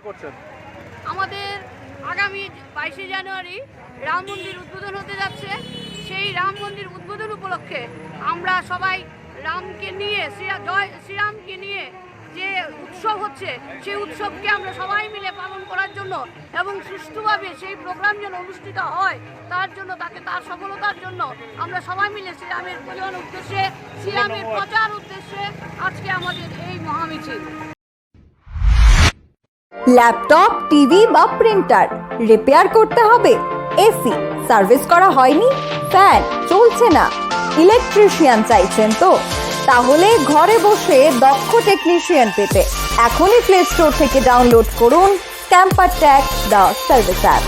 করছেন? আমাদের আগামী বাইশে জানুয়ারি রাম মন্দির উদ্বোধন হতে যাচ্ছে। সেই রাম মন্দির উদ্বোধন উপলক্ষে আমরা সবাই রামকে নিয়ে শ্রী- জয় শ্রীরামকে নিয়ে যে উৎসব হচ্ছে সেই উৎসবকে আমরা সবাই মিলে পালন করার জন্য এবং সুষ্ঠুভাবে সেই প্রোগ্রাম যেন অনুষ্ঠিত হয় তার জন্য তাকে তার সফলতার জন্য আমরা সবাই মিলে শ্রীরামের পরিবার উদ্দেশ্যে শ্রীরামের প্রচার উদ্দেশ্যে আজকে আমাদের এই মহামিছিল। ল্যাপটপ, টিভি বা প্রিন্টার। রিপেয়ার করতে হবে। এসি, সার্ভিস করা হয়নি। ফ্যান, চলছে না। ইলেকট্রিশিয়ান চাইছেন তো। তাহলে ঘরে বসে দক্ষ টেকনিশিয়ান পেতে এখনই প্লে স্টোর থেকে ডাউনলোড করুন camper tack the service app.